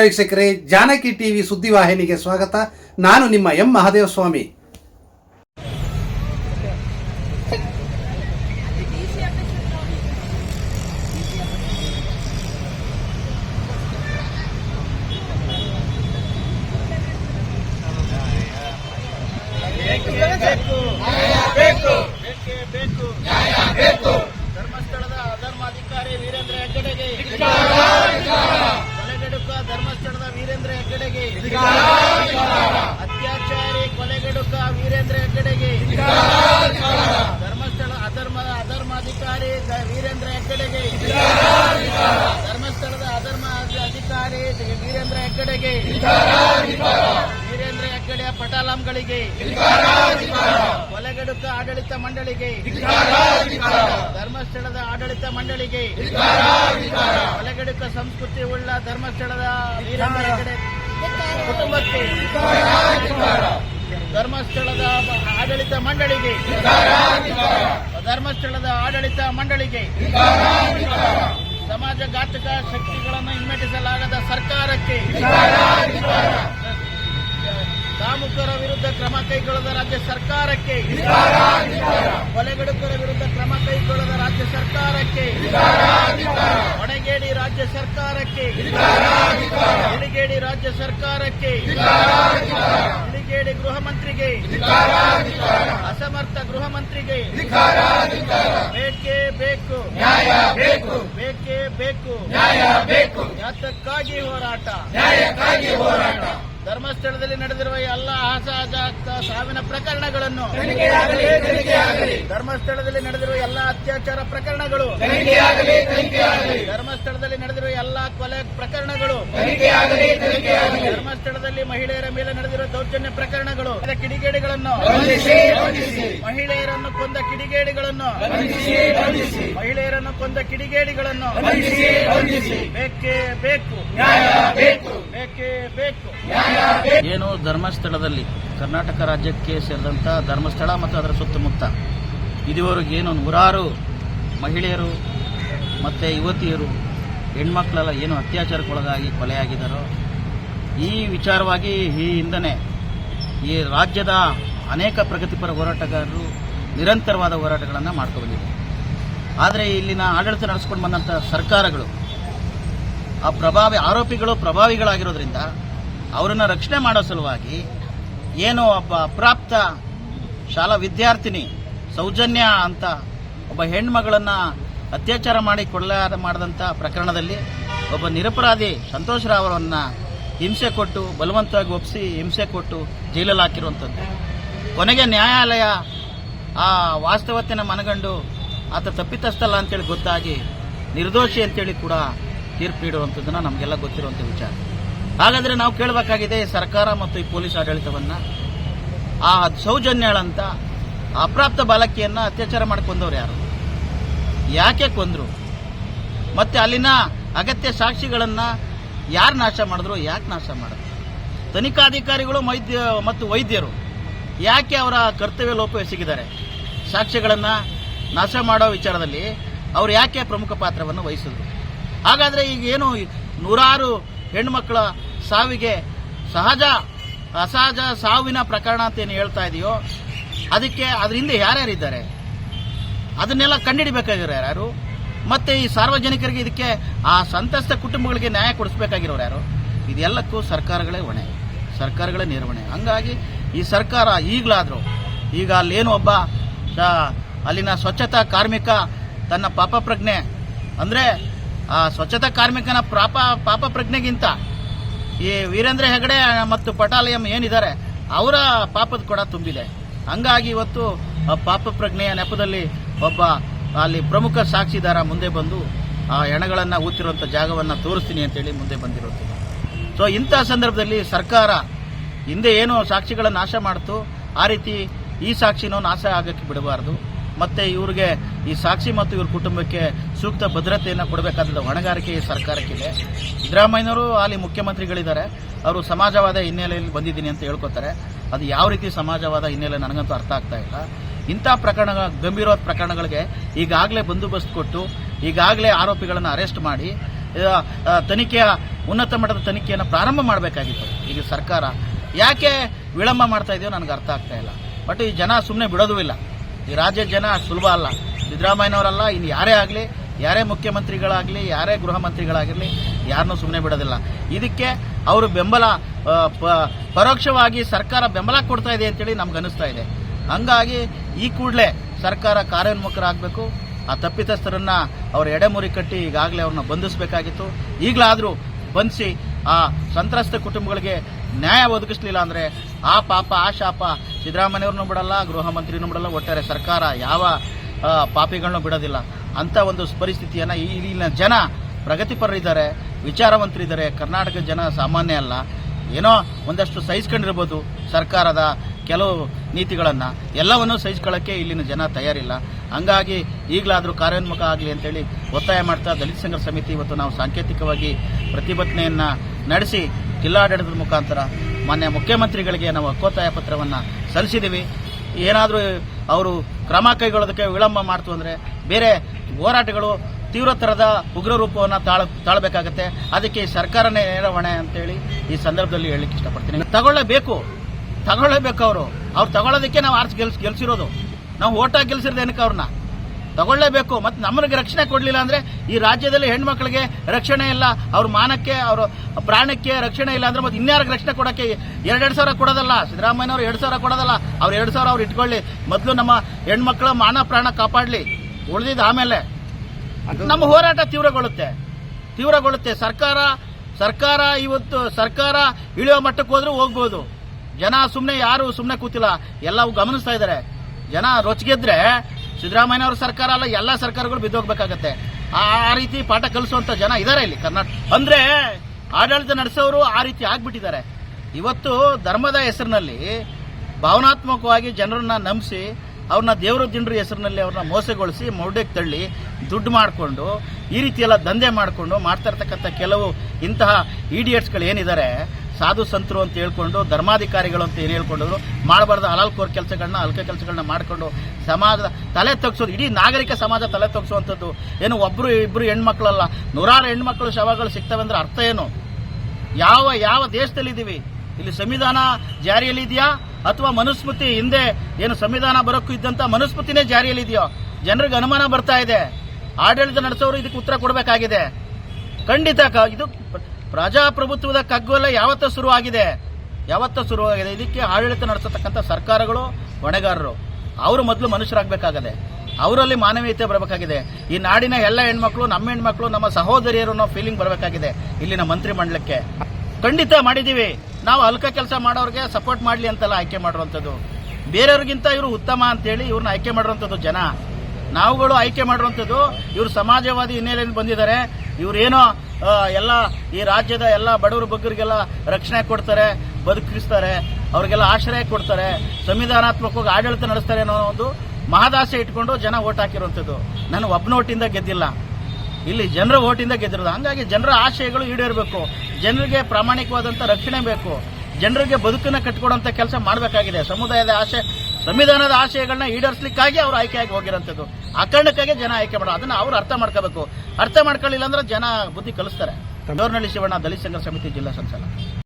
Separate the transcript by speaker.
Speaker 1: ವೀಕ್ಷಕರೇ, ಜಾನಕಿ ಟಿವಿ ಸುದ್ದಿವಾಹಿನಿಗೆ ಸ್ವಾಗತ. ನಾನು ನಿಮ್ಮ ಎಂ ಮಹಾದೇವ ಸ್ವಾಮಿ
Speaker 2: ಬೇಕು. ಬೇಕೇ. ಧರ್ಮಸ್ಥಳದ ಧರ್ಮಾಧಿಕಾರಿ ವೀರೇಂದ್ರ ಹೆಗ್ಗಡೆಗೆ. ಧರ್ಮಸ್ಥಳದ ವೀರೇಂದ್ರ ಹೆಗ್ಗಡೆಗೆ. ಅತ್ಯಾಚಾರಿ ಕೊಲೆಗಡುಕ ವೀರೇಂದ್ರ ಹೆಗ್ಗಡೆಗೆ. ಧರ್ಮಸ್ಥಳ ಅಧರ್ಮದ ಅಧರ್ಮಾಧಿಕಾರಿ ವೀರೇಂದ್ರ ಹೆಗ್ಗಡೆಗೆ. ಧರ್ಮಸ್ಥಳದ ಅಧರ್ಮ ಅಧಿಕಾರಿ ವೀರೇಂದ್ರ ಹೆಗ್ಗಡೆಗೆ. ಪಟಾಲಾಂಗಳಿಗೆ ಕೊಲೆಗಡುಕ ಆಡಳಿತ ಮಂಡಳಿಗೆ ಧರ್ಮಸ್ಥಳದ ಆಡಳಿತ ಮಂಡಳಿಗೆ ಕೊಲೆಗಡುಕ ಸಂಸ್ಕೃತಿ ಉಳ್ಳ ಧರ್ಮಸ್ಥಳದ ಕುಟುಂಬಕ್ಕೆ ಧರ್ಮಸ್ಥಳದ ಆಡಳಿತ ಮಂಡಳಿಗೆ ಧರ್ಮಸ್ಥಳದ ಆಡಳಿತ ಮಂಡಳಿಗೆ ಸಮಾಜ ಘಾತಕ ಶಕ್ತಿಗಳನ್ನು ಹಿಮ್ಮೆಟ್ಟಿಸಲಾಗದ ಸರ್ಕಾರಕ್ಕೆ ಕ್ರಮ ಕೈಗೊಳ್ಳದ ರಾಜ್ಯ ಸರ್ಕಾರಕ್ಕೆ ಕೊಲೆಗಡುಕರ ವಿರುದ್ಧ ಕ್ರಮ ಕೈಗೊಳ್ಳದ ರಾಜ್ಯ ಸರ್ಕಾರಕ್ಕೆ ಹೊಣೆಗೇಡಿ ರಾಜ್ಯ ಸರ್ಕಾರಕ್ಕೆ ಇಳಿಗೇಡಿ ರಾಜ್ಯ ಸರ್ಕಾರಕ್ಕೆ ಇಳಿಗೇಡಿ ಗೃಹ ಮಂತ್ರಿಗೆ ಅಸಮರ್ಥ ಗೃಹ ಮಂತ್ರಿಗೆ ಬೇಕೇ ಬೇಕು. ಬೇಕು ಬೇಕೇ. ಬೇಕು ನ್ಯಾಯ ಬೇಕು. ಯಾತಕ್ಕಾಗಿ ಹೋರಾಟ. ಹೋರಾಟ. ಧರ್ಮಸ್ಥಳದಲ್ಲಿ ನಡೆದಿರುವ ಎಲ್ಲ ಅಸಹಜಾತ ಸಾವಿನ ಪ್ರಕರಣಗಳನ್ನು ಧರ್ಮಸ್ಥಳದಲ್ಲಿ ನಡೆದಿರುವ ಎಲ್ಲ ಅತ್ಯಾಚಾರ ಪ್ರಕರಣಗಳು ಧರ್ಮಸ್ಥಳದಲ್ಲಿ ನಡೆದಿರುವ ಎಲ್ಲ ಕೊಲೆ ಪ್ರಕರಣಗಳು ಧರ್ಮಸ್ಥಳದಲ್ಲಿ ಮಹಿಳೆಯರ ಮೇಲೆ ನಡೆದಿರುವ ದೌರ್ಜನ್ಯ ಪ್ರಕರಣಗಳು ಕಿಡಿಗೇಡಿಗಳನ್ನು ಮಹಿಳೆಯರನ್ನು ಕೊಂದ ಕಿಡಿಗೇಡಿಗಳನ್ನು ಮಹಿಳೆಯರನ್ನು ಕೊಂದ ಕಿಡಿಗೇಡಿಗಳನ್ನು ಬೇಕೇ ಬೇಕು. ಬೇಕೇ. ಬೇಕು ಏನು ಧರ್ಮಸ್ಥಳದಲ್ಲಿ ಕರ್ನಾಟಕ ರಾಜ್ಯಕ್ಕೆ ಸೇರಿದಂಥ ಧರ್ಮಸ್ಥಳ ಮತ್ತು ಅದರ ಸುತ್ತಮುತ್ತ ಇದುವರೆಗೆ ಏನು ನೂರಾರು ಮಹಿಳೆಯರು ಮತ್ತು ಯುವತಿಯರು, ಹೆಣ್ಮಕ್ಳೆಲ್ಲ ಏನು ಅತ್ಯಾಚಾರಕ್ಕೊಳಗಾಗಿ ಕೊಲೆಯಾಗಿದ್ದಾರೋ, ಈ ವಿಚಾರವಾಗಿ ಈ ಹಿಂದನೆ ಈ ರಾಜ್ಯದ ಅನೇಕ ಪ್ರಗತಿಪರ ಹೋರಾಟಗಾರರು ನಿರಂತರವಾದ ಹೋರಾಟಗಳನ್ನು ಮಾಡ್ಕೊಂಡಿದ್ದರು ಆದರೆ ಇಲ್ಲಿನ ಆಡಳಿತ ನಡೆಸ್ಕೊಂಡು ಬಂದಂಥ ಸರ್ಕಾರಗಳು, ಆ ಪ್ರಭಾವಿ ಆರೋಪಿಗಳು ಪ್ರಭಾವಿಗಳಾಗಿರೋದ್ರಿಂದ ಅವರನ್ನು ರಕ್ಷಣೆ ಮಾಡೋ ಸಲುವಾಗಿ ಏನು ಒಬ್ಬ ಅಪ್ರಾಪ್ತ ಶಾಲಾ ವಿದ್ಯಾರ್ಥಿನಿ ಸೌಜನ್ಯ ಅಂತ ಒಬ್ಬ ಹೆಣ್ಮಗಳನ್ನ ಅತ್ಯಾಚಾರ ಮಾಡಿ ಕೊಲ್ಲ ಮಾಡಿದಂಥ ಪ್ರಕರಣದಲ್ಲಿ ಒಬ್ಬ ನಿರಪರಾಧಿ ಸಂತೋಷ್ ರಾವ್ ಅವರನ್ನು ಹಿಂಸೆ ಕೊಟ್ಟು, ಬಲವಂತವಾಗಿ ಒಪ್ಪಿಸಿ ಹಿಂಸೆ ಕೊಟ್ಟು ಜೈಲಲ್ಲಿ ಹಾಕಿರುವಂಥದ್ದು. ಕೊನೆಗೆ ನ್ಯಾಯಾಲಯ ಆ ವಾಸ್ತವತೆನ ಮನಗಂಡು, ಆತ ತಪ್ಪಿತಸ್ಥಲ್ಲ ಅಂತೇಳಿ ಗೊತ್ತಾಗಿ ನಿರ್ದೋಷಿ ಅಂತೇಳಿ ಕೂಡ ತೀರ್ಪು ನೀಡುವಂಥದ್ದನ್ನ ನಮಗೆಲ್ಲ ಗೊತ್ತಿರುವಂಥ ವಿಚಾರ. ಹಾಗಾದ್ರೆ ನಾವು ಕೇಳಬೇಕಾಗಿದೆ ಸರ್ಕಾರ ಮತ್ತು ಈ ಪೊಲೀಸ್ ಆಡಳಿತವನ್ನ ಆ ಸೌಜನ್ಯಗಳಂತ ಅಪ್ರಾಪ್ತ ಬಾಲಕಿಯನ್ನ ಅತ್ಯಾಚಾರ ಮಾಡಿ ಕೊಂದವ್ರು ಯಾರು? ಯಾಕೆ ಕೊಂದ್ರು? ಮತ್ತೆ ಅಲ್ಲಿನ ಅಗತ್ಯ ಸಾಕ್ಷಿಗಳನ್ನ ಯಾರು ನಾಶ ಮಾಡಿದ್ರು? ಯಾಕೆ ನಾಶ ಮಾಡಿದ್ರು? ತನಿಖಾಧಿಕಾರಿಗಳು ವೈದ್ಯ ಮತ್ತು ವೈದ್ಯರು ಯಾಕೆ ಅವರ ಕರ್ತವ್ಯ ಲೋಪ ಎಸಗಿದ್ದಾರೆ ಸಾಕ್ಷಿಗಳನ್ನು ನಾಶ ಮಾಡೋ ವಿಚಾರದಲ್ಲಿ ಅವರು ಯಾಕೆ ಪ್ರಮುಖ ಪಾತ್ರವನ್ನು ವಹಿಸಿದ್ರು? ಹಾಗಾದ್ರೆ ಈಗ ಏನು ನೂರಾರು ಹೆಣ್ಮಕ್ಳ ಸಾವಿಗೆ ಸಹಜ, ಅಸಹಜ ಸಾವಿನ ಪ್ರಕರಣ ಅಂತ ಏನು ಹೇಳ್ತಾ ಇದೆಯೋ, ಅದಕ್ಕೆ ಅದ್ರ ಹಿಂದೆ ಯಾರ್ಯಾರಿದ್ದಾರೆ? ಅದನ್ನೆಲ್ಲ ಕಂಡುಹಿಡಿಬೇಕಾಗಿರೋ ಯಾರು? ಮತ್ತೆ ಈ ಸಾರ್ವಜನಿಕರಿಗೆ ಇದಕ್ಕೆ ಆ ಸಂತಸ್ತ ಕುಟುಂಬಗಳಿಗೆ ನ್ಯಾಯ ಕೊಡಿಸ್ಬೇಕಾಗಿರೋರು ಯಾರು? ಇದೆಲ್ಲಕ್ಕೂ ಸರ್ಕಾರಗಳೇ ಹೊಣೆ, ಸರ್ಕಾರಗಳೇ ನಿರ್ವಹಣೆ. ಹಂಗಾಗಿ ಈ ಸರ್ಕಾರ ಈಗಲಾದರೂ, ಈಗ ಅಲ್ಲೇನು ಒಬ್ಬ ಅಲ್ಲಿನ ಸ್ವಚ್ಛತಾ ಕಾರ್ಮಿಕ ತನ್ನ ಪಾಪ ಪ್ರಜ್ಞೆ, ಅಂದ್ರೆ ಆ ಸ್ವಚ್ಛತಾ ಕಾರ್ಮಿಕನ ಪಾಪ ಪಾಪ ಪ್ರಜ್ಞೆಗಿಂತ ಈ ವೀರೇಂದ್ರ ಹೆಗಡೆ ಮತ್ತು ಪಟಾಲಯಂ ಏನಿದ್ದಾರೆ, ಅವರ ಪಾಪದ ಕೊಡ ತುಂಬಿದೆ. ಹಂಗಾಗಿ ಇವತ್ತು ಪಾಪ ಪ್ರಜ್ಞೆಯ ನೆಪದಲ್ಲಿ ಒಬ್ಬ ಅಲ್ಲಿ ಪ್ರಮುಖ ಸಾಕ್ಷಿದಾರ ಮುಂದೆ ಬಂದು ಆ ಎಣಗಳನ್ನು ಊತಿರುವಂಥ ಜಾಗವನ್ನ ತೋರಿಸ್ತೀನಿ ಅಂತೇಳಿ ಮುಂದೆ ಬಂದಿರೋದು. ಸೊ ಇಂಥ ಸಂದರ್ಭದಲ್ಲಿ ಸರ್ಕಾರ ಹಿಂದೆ ಏನು ಸಾಕ್ಷಿಗಳ ನಾಶ ಮಾಡ್ತು, ಆ ರೀತಿ ಈ ಸಾಕ್ಷಿನೂ ನಾಶ ಆಗಕ್ಕೆ ಬಿಡಬಾರದು. ಮತ್ತೆ ಇವ್ರಿಗೆ ಈ ಸಾಕ್ಷಿ ಮತ್ತು ಇವ್ರ ಕುಟುಂಬಕ್ಕೆ ಸೂಕ್ತ ಭದ್ರತೆಯನ್ನು ಕೊಡಬೇಕಾದ ಹೊಣೆಗಾರಿಕೆ ಸರ್ಕಾರಕ್ಕಿದೆ. ಸಿದ್ದರಾಮಯ್ಯನವರು ಅಲ್ಲಿ ಮುಖ್ಯಮಂತ್ರಿಗಳಿದ್ದಾರೆ. ಅವರು ಸಮಾಜವಾದ ಹಿನ್ನೆಲೆಯಲ್ಲಿ ಬಂದಿದ್ದೀನಿ ಅಂತ ಹೇಳ್ಕೊತಾರೆ. ಅದು ಯಾವ ರೀತಿ ಸಮಾಜವಾದ ಹಿನ್ನೆಲೆ ನನಗಂತೂ ಅರ್ಥ ಆಗ್ತಾ ಇಲ್ಲ. ಇಂಥ ಪ್ರಕರಣ, ಗಂಭೀರವಾದ ಪ್ರಕರಣಗಳಿಗೆ ಈಗಾಗಲೇ ಬಂದೋಬಸ್ತ್ ಕೊಟ್ಟು, ಈಗಾಗಲೇ ಆರೋಪಿಗಳನ್ನು ಅರೆಸ್ಟ್ ಮಾಡಿ ತನಿಖೆಯ, ಉನ್ನತ ಮಟ್ಟದ ತನಿಖೆಯನ್ನು ಪ್ರಾರಂಭ ಮಾಡಬೇಕಾಗಿತ್ತು. ಈಗ ಸರ್ಕಾರ ಯಾಕೆ ವಿಳಂಬ ಮಾಡ್ತಾ ಇದೆಯೋ ನನಗೆ ಅರ್ಥ ಆಗ್ತಾ ಇಲ್ಲ. ಬಟ್ ಈ ಜನ ಸುಮ್ಮನೆ ಬಿಡೋದೂ ಇಲ್ಲ. ಈ ರಾಜ್ಯದ ಜನ ಸುಲಭ ಅಲ್ಲ. ಸಿದ್ದರಾಮಯ್ಯನವರಲ್ಲ, ಇನ್ನು ಯಾರೇ ಆಗಲಿ, ಯಾರೇ ಮುಖ್ಯಮಂತ್ರಿಗಳಾಗಲಿ, ಯಾರೇ ಗೃಹ ಮಂತ್ರಿಗಳಾಗಿರಲಿ ಯಾರನ್ನೂ ಸುಮ್ಮನೆ ಬಿಡೋದಿಲ್ಲ. ಇದಕ್ಕೆ ಅವರು ಬೆಂಬಲ ಪರೋಕ್ಷವಾಗಿ ಸರ್ಕಾರ ಬೆಂಬಲ ಕೊಡ್ತಾ ಇದೆ ಅಂತೇಳಿ ನಮ್ಗೆ ಅನಿಸ್ತಾ ಇದೆ. ಹಂಗಾಗಿ ಈ ಕೂಡಲೇ ಸರ್ಕಾರ ಕಾರ್ಯೋನ್ಮುಖರಾಗಬೇಕು. ಆ ತಪ್ಪಿತಸ್ಥರನ್ನು ಅವ್ರ ಎಡೆಮುರಿ ಕಟ್ಟಿ ಈಗಾಗಲೇ ಅವ್ರನ್ನ ಬಂಧಿಸಬೇಕಾಗಿತ್ತು. ಈಗಲಾದರೂ ಬಂಧಿಸಿ ಆ ಸಂತ್ರಸ್ತ ಕುಟುಂಬಗಳಿಗೆ ನ್ಯಾಯ ಒದಗಿಸಲಿಲ್ಲ ಅಂದ್ರೆ ಆ ಪಾಪ, ಆ ಶಾಪ ಸಿದ್ದರಾಮಯ್ಯವ್ರನ್ನೂ ಬಿಡಲ್ಲ, ಗೃಹ ಮಂತ್ರಿನೂ ಬಿಡಲ್ಲ, ಒಟ್ಟಾರೆ ಸರ್ಕಾರ ಯಾವ ಪಾಪಿಗಳನ್ನೂ ಬಿಡೋದಿಲ್ಲ. ಅಂತ ಒಂದು ಪರಿಸ್ಥಿತಿಯನ್ನು ಇಲ್ಲಿನ ಜನ ಪ್ರಗತಿಪರರಿದ್ದಾರೆ, ವಿಚಾರವಂತರಿದ್ದಾರೆ. ಕರ್ನಾಟಕ ಜನ ಸಾಮಾನ್ಯ ಅಲ್ಲ. ಏನೋ ಒಂದಷ್ಟು ಸಹಿಸ್ಕೊಂಡಿರ್ಬೋದು ಸರ್ಕಾರದ ಕೆಲವು ನೀತಿಗಳನ್ನು. ಎಲ್ಲವನ್ನೂ ಸಹಿಸ್ಕೊಳ್ಳೋಕ್ಕೆ ಇಲ್ಲಿನ ಜನ ತಯಾರಿಲ್ಲ. ಹಂಗಾಗಿ ಈಗಲಾದರೂ ಕಾರ್ಯೋನ್ಮುಖ ಆಗಲಿ ಅಂತೇಳಿ ಒತ್ತಾಯ ಮಾಡ್ತಾ ದಲಿತ ಸಂಘರ್ಷ ಸಮಿತಿ ಇವತ್ತು ನಾವು ಸಾಂಕೇತಿಕವಾಗಿ ಪ್ರತಿಭಟನೆಯನ್ನು ನಡೆಸಿ ಜಿಲ್ಲಾಡಳಿತದ ಮುಖಾಂತರ ಮಾನ್ಯ ಮುಖ್ಯಮಂತ್ರಿಗಳಿಗೆ ನಾವು ಹಕ್ಕೋತ್ತಾಯ ಪತ್ರವನ್ನು ಸಲ್ಲಿಸಿದ್ದೀವಿ. ಏನಾದರೂ ಅವರು ಕ್ರಮ ಕೈಗೊಳ್ಳೋದಕ್ಕೆ ವಿಳಂಬ ಮಾಡ್ತು ಅಂದರೆ ಬೇರೆ ಹೋರಾಟಗಳು ತೀವ್ರತರದ ಉಗ್ರ ರೂಪವನ್ನು ತಾಳ, ತಾಳಬೇಕಾಗತ್ತೆ. ಅದಕ್ಕೆ ಸರ್ಕಾರನೇ ನೇರವಣೆ ಅಂತೇಳಿ ಈ ಸಂದರ್ಭದಲ್ಲಿ ಹೇಳಲಿಕ್ಕೆ ಇಷ್ಟಪಡ್ತೀನಿ. ತಗೊಳ್ಳೇಬೇಕು. ತಗೊಳ್ಳೇಬೇಕು ಅವರು. ಅವ್ರು ತಗೊಳ್ಳೋದಕ್ಕೆ ನಾವು ಆರ್ಸ್ ಗೆಲ್ಸ್, ಗೆಲ್ಸಿರೋದು. ನಾವು ಓಟಾಗಿ ಗೆಲ್ಸಿರೋದು ಏನಕ್ಕೆ ಅವ್ರನ್ನ? ತಗೊಳ್ಳೇಬೇಕು ಮತ್ತು ನಮಗೆ ರಕ್ಷಣೆ ಕೊಡಲಿಲ್ಲ ಅಂದರೆ ಈ ರಾಜ್ಯದಲ್ಲಿ ಹೆಣ್ಮಕ್ಳಿಗೆ ರಕ್ಷಣೆ ಇಲ್ಲ ಅವ್ರ ಮಾನಕ್ಕೆ ಅವರು ಪ್ರಾಣಕ್ಕೆ ರಕ್ಷಣೆ ಇಲ್ಲ ಅಂದರೆ ಮತ್ತು ಇನ್ಯಾರಿಗೆ ರಕ್ಷಣೆ ಕೊಡಕ್ಕೆ ಎರಡೆರಡು ಸಾವಿರ ಕೊಡೋದಲ್ಲ ಸಿದ್ದರಾಮಯ್ಯನವರು ಎರಡು ಸಾವಿರ ಕೊಡೋದಲ್ಲ ಅವ್ರು ಎರಡು ಸಾವಿರ ಅವ್ರು ಇಟ್ಕೊಳ್ಳಿ. ಮೊದಲು ನಮ್ಮ ಹೆಣ್ಮಕ್ಳ ಮಾನ ಪ್ರಾಣ ಕಾಪಾಡಲಿ ಉಳಿದಿದ್ದು ಆಮೇಲೆ. ನಮ್ಮ ಹೋರಾಟ ತೀವ್ರಗೊಳ್ಳುತ್ತೆ ತೀವ್ರಗೊಳ್ಳುತ್ತೆ. ಸರ್ಕಾರ ಸರ್ಕಾರ ಇವತ್ತು ಸರ್ಕಾರ ಇಳಿಯೋ ಮಟ್ಟಕ್ಕೆ ಹೋದ್ರೂ ಹೋಗ್ಬೋದು. ಜನ ಸುಮ್ಮನೆ ಯಾರು ಸುಮ್ಮನೆ ಕೂತಿಲ್ಲ ಎಲ್ಲವೂ ಗಮನಿಸ್ತಾ ಇದ್ದಾರೆ. ಜನ ರೊಚ್ಗೆದ್ರೆ ಸಿದ್ದರಾಮಯ್ಯ ಅವ್ರ ಸರ್ಕಾರ ಅಲ್ಲ, ಎಲ್ಲ ಸರ್ಕಾರಗಳು ಬಿದ್ದೋಗ್ಬೇಕಾಗತ್ತೆ. ಆ ರೀತಿ ಪಾಠ ಕಲಿಸುವಂತ ಜನ ಇದಾರೆ ಇಲ್ಲಿ ಕರ್ನಾಟಕ ಅಂದ್ರೆ ಆಡಳಿತ ನಡೆಸೋರು ಆ ರೀತಿ ಆಗ್ಬಿಟ್ಟಿದ್ದಾರೆ. ಇವತ್ತು ಧರ್ಮದ ಹೆಸರಿನಲ್ಲಿ ಭಾವನಾತ್ಮಕವಾಗಿ ಜನರನ್ನ ನಂಬಿಸಿ, ಅವ್ರನ್ನ ದೇವರ ದಿಂಡ್ರ ಹೆಸರಿನಲ್ಲಿ ಅವ್ರನ್ನ ಮೋಸಗೊಳಿಸಿ, ಮೌಢ್ಯಕ್ಕೆ ತಳ್ಳಿ, ದುಡ್ಡು ಮಾಡಿಕೊಂಡು, ಈ ರೀತಿ ಎಲ್ಲ ದಂಧೆ ಮಾಡಿಕೊಂಡು ಮಾಡ್ತಾ ಇರ್ತಕ್ಕಂಥ ಕೆಲವು ಇಂತಹ ಇಡಿಯಟ್ಸ್ಗಳು ಏನಿದ್ದಾರೆ ಸಾಧು ಸಂತರು ಅಂತ ಹೇಳ್ಕೊಂಡು, ಧರ್ಮಾಧಿಕಾರಿಗಳು ಅಂತ ಏನು ಹೇಳ್ಕೊಂಡ್ರು ಮಾಡಬಾರ್ದು ಹಲಾಲ್ ಕೋರ್ ಕೆಲಸಗಳನ್ನ ಅಲ್ಕ ಕೆಲಸಗಳನ್ನ ಮಾಡಿಕೊಂಡು ಸಮಾಜದ ತಲೆ ತಗ್ಸೋದು, ಇಡೀ ನಾಗರಿಕ ಸಮಾಜ ತಲೆ ತಗ್ಸುವಂಥದ್ದು. ಏನು ಒಬ್ಬರು ಇಬ್ಬರು ಹೆಣ್ಮಕ್ಳಲ್ಲ, ನೂರಾರು ಹೆಣ್ಮಕ್ಳು ಶವಗಳು ಸಿಗ್ತವೆ ಅಂದ್ರೆ ಅರ್ಥ ಏನು? ಯಾವ ಯಾವ ದೇಶದಲ್ಲಿ ಇದ್ದೀವಿ ಇಲ್ಲಿ ಸಂವಿಧಾನ ಜಾರಿಯಲ್ಲಿ ಇದೆಯಾ? ಅಥವಾ ಮನುಸ್ಮೃತಿ ಹಿಂದೆ ಏನು ಸಂವಿಧಾನ ಬರೋಕ್ಕೂ ಇದ್ದಂಥ ಮನುಸ್ಮೃತಿನೇ ಜಾರಿಯಲ್ಲಿ ಇದೆಯೋ? ಜನರಿಗೆ ಅನುಮಾನ ಬರ್ತಾ ಇದೆ. ಆಡಳಿತ ನಡೆಸೋರು ಇದಕ್ಕೆ ಉತ್ತರ ಕೊಡಬೇಕಾಗಿದೆ. ಖಂಡಿತ ಇದು ಪ್ರಜಾಪ್ರಭುತ್ವದ ಕಗ್ಗೊಲ್ಲ ಯಾವತ್ತ ಶುರುವಾಗಿದೆ? ಯಾವತ್ತ ಶುರುವಾಗಿದೆ? ಇದಕ್ಕೆ ಆಡಳಿತ ನಡೆಸತಕ್ಕಂಥ ಸರ್ಕಾರಗಳು, ಹೊಣೆಗಾರರು. ಅವರು ಮೊದಲು ಮನುಷ್ಯರಾಗಬೇಕಾಗದೆ. ಅವರಲ್ಲಿ ಮಾನವೀಯತೆ ಬರಬೇಕಾಗಿದೆ. ಈ ನಾಡಿನ ಎಲ್ಲ ಹೆಣ್ಮಕ್ಳು, ನಮ್ಮ ಹೆಣ್ಮಕ್ಳು, ನಮ್ಮ ಸಹೋದರಿಯರು ಅನ್ನೋ ಫೀಲಿಂಗ್ ಬರಬೇಕಾಗಿದೆ ಇಲ್ಲಿನ ಮಂತ್ರಿ ಮಂಡಲಕ್ಕೆ ಖಂಡಿತ ಮಾಡಿದ್ದೀವಿ. ನಾವು ಅಲ್ಕ ಕೆಲಸ ಮಾಡೋರಿಗೆ ಸಪೋರ್ಟ್ ಮಾಡಲಿ ಅಂತೆಲ್ಲ ಆಯ್ಕೆ ಮಾಡಿರುವಂಥದ್ದು. ಬೇರೆಯವ್ರಿಗಿಂತ ಇವರು ಉತ್ತಮ ಅಂತೇಳಿ ಇವ್ರನ್ನ ಆಯ್ಕೆ ಮಾಡಿರುವಂಥದ್ದು ಜನ. ನಾವುಗಳು ಆಯ್ಕೆ ಮಾಡಿರುವಂಥದ್ದು ಇವರು ಸಮಾಜವಾದಿ ಹಿನ್ನೆಲೆಯಲ್ಲಿ ಬಂದಿದ್ದಾರೆ. ಇವ್ರೇನೋ ಎಲ್ಲ ಈ ರಾಜ್ಯದ ಎಲ್ಲ ಬಡವರು ಬಗ್ಗರಿಗೆಲ್ಲ ರಕ್ಷಣೆ ಕೊಡ್ತಾರೆ, ಬದುಕಿಸ್ತಾರೆ, ಅವ್ರಿಗೆಲ್ಲ ಆಶ್ರಯ ಕೊಡ್ತಾರೆ, ಸಂವಿಧಾನಾತ್ಮಕವಾಗಿ ಆಡಳಿತ ನಡೆಸ್ತಾರೆ ಅನ್ನೋ ಒಂದು ಮಹದಾಸೆ ಇಟ್ಕೊಂಡು ಜನ ಓಟ್ ಹಾಕಿರುವಂಥದ್ದು. ನಾನು ಒಬ್ಬನ ಓಟಿಂದ ಗೆದ್ದಿಲ್ಲ. ಇಲ್ಲಿ ಜನರ ಓಟಿಂದ ಗೆದ್ದಿರೋದು. ಹಂಗಾಗಿ ಜನರ ಆಶಯಗಳು ಈಡೇರಬೇಕು. ಜನರಿಗೆ ಪ್ರಾಮಾಣಿಕವಾದಂಥ ರಕ್ಷಣೆ ಬೇಕು. ಜನರಿಗೆ ಬದುಕನ್ನ ಕಟ್ಟಿಕೊಡುವಂಥ ಕೆಲಸ ಮಾಡಬೇಕಾಗಿದೆ. ಸಮುದಾಯದ ಆಶಯ ಸಂವಿಧಾನದ ಆಶಯಗಳನ್ನ ಈಡೇರಿಸಲಿಕ್ಕಾಗಿ ಅವರು ಆಯ್ಕೆಯಾಗಿ ಹೋಗಿರೋಂಥದ್ದು. ಆ ಕಾರಣಕ್ಕಾಗಿ ಜನ ಆಯ್ಕೆ ಮಾಡೋದು ಅದನ್ನ ಅವ್ರು ಅರ್ಥ ಮಾಡ್ಕೋಬೇಕು. ಅರ್ಥ ಮಾಡ್ಕೊಳ್ಳಿಲ್ಲ ಅಂದ್ರೆ ಜನ ಬುದ್ಧಿ ಕಲಿಸ್ತಾರೆ. ಡೋರ್ನಳ್ಳಿ ಶಿವಣ್ಣ ದಲಿತ ಸಂಘರ್ಷ ಸಮಿತಿ ಜಿಲ್ಲಾ ಸಂಚಾಲಕ.